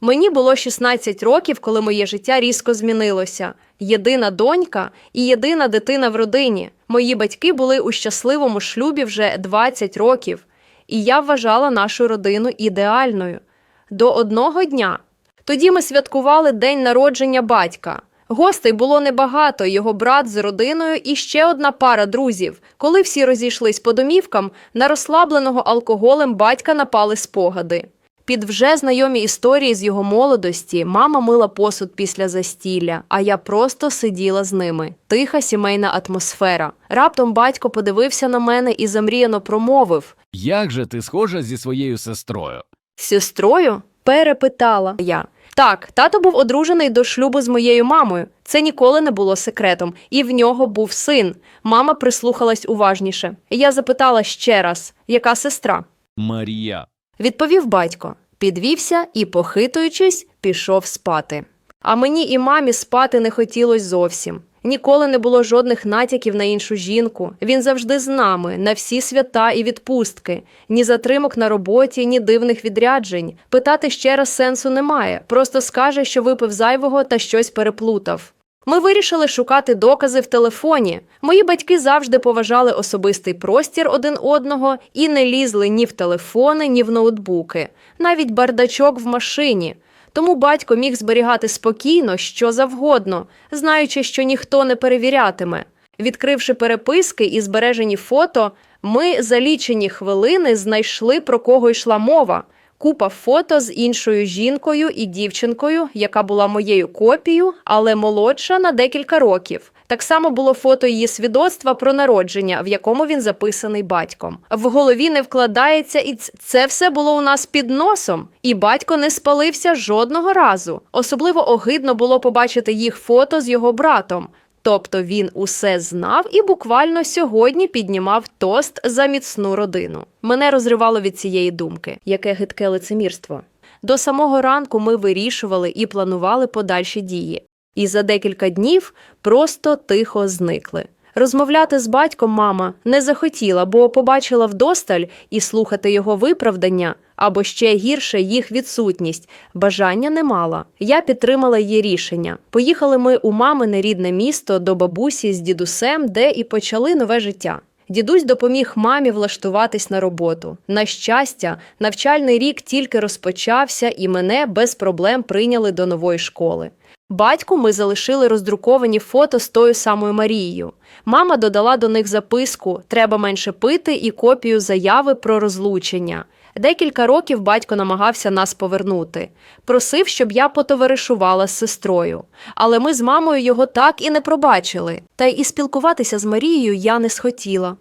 Мені було 16 років, коли моє життя різко змінилося. Єдина донька і єдина дитина в родині. Мої батьки були у щасливому шлюбі вже 20 років, і я вважала нашу родину ідеальною. До одного дня. Тоді ми святкували день народження батька. Гостей було небагато, його брат з родиною і ще одна пара друзів. Коли всі розійшлись по домівкам, на розслабленого алкоголем батька напали спогади. Під вже знайомі історії з його молодості мама мила посуд після застілля, а я просто сиділа з ними. Тиха сімейна атмосфера. Раптом батько подивився на мене і замріяно промовив: Як же ти схожа зі своєю сестрою? сестрою? перепитала я. Так, тато був одружений до шлюбу з моєю мамою. Це ніколи не було секретом, і в нього був син. Мама прислухалась уважніше. Я запитала ще раз, яка сестра? Марія. Відповів батько, підвівся і, похитуючись, пішов спати. А мені і мамі спати не хотілось зовсім. Ніколи не було жодних натяків на іншу жінку. Він завжди з нами, на всі свята і відпустки. Ні затримок на роботі, ні дивних відряджень. Питати ще раз сенсу немає. Просто скаже, що випив зайвого та щось переплутав. Ми вирішили шукати докази в телефоні. Мої батьки завжди поважали особистий простір один одного і не лізли ні в телефони, ні в ноутбуки, навіть бардачок в машині. Тому батько міг зберігати спокійно що завгодно, знаючи, що ніхто не перевірятиме. Відкривши переписки і збережені фото, ми за лічені хвилини знайшли про кого йшла мова. Купа фото з іншою жінкою і дівчинкою, яка була моєю копією, але молодша на декілька років. Так само було фото її свідоцтва про народження, в якому він записаний батьком. В голові не вкладається, і це все було у нас під носом. І батько не спалився жодного разу. Особливо огидно було побачити їх фото з його братом. Тобто він усе знав і буквально сьогодні піднімав тост за міцну родину. Мене розривало від цієї думки, яке гидке лицемірство. До самого ранку ми вирішували і планували подальші дії. І за декілька днів просто тихо зникли. Розмовляти з батьком мама не захотіла, бо побачила вдосталь і слухати його виправдання або ще гірше їх відсутність. Бажання не мала. Я підтримала її рішення. Поїхали ми у мамине рідне місто до бабусі з дідусем, де і почали нове життя. Дідусь допоміг мамі влаштуватись на роботу. На щастя, навчальний рік тільки розпочався, і мене без проблем прийняли до нової школи. Батьку ми залишили роздруковані фото з тою самою Марією. Мама додала до них записку Треба менше пити і копію заяви про розлучення. Декілька років батько намагався нас повернути. Просив, щоб я потоваришувала з сестрою. Але ми з мамою його так і не пробачили. Та й і спілкуватися з Марією я не схотіла.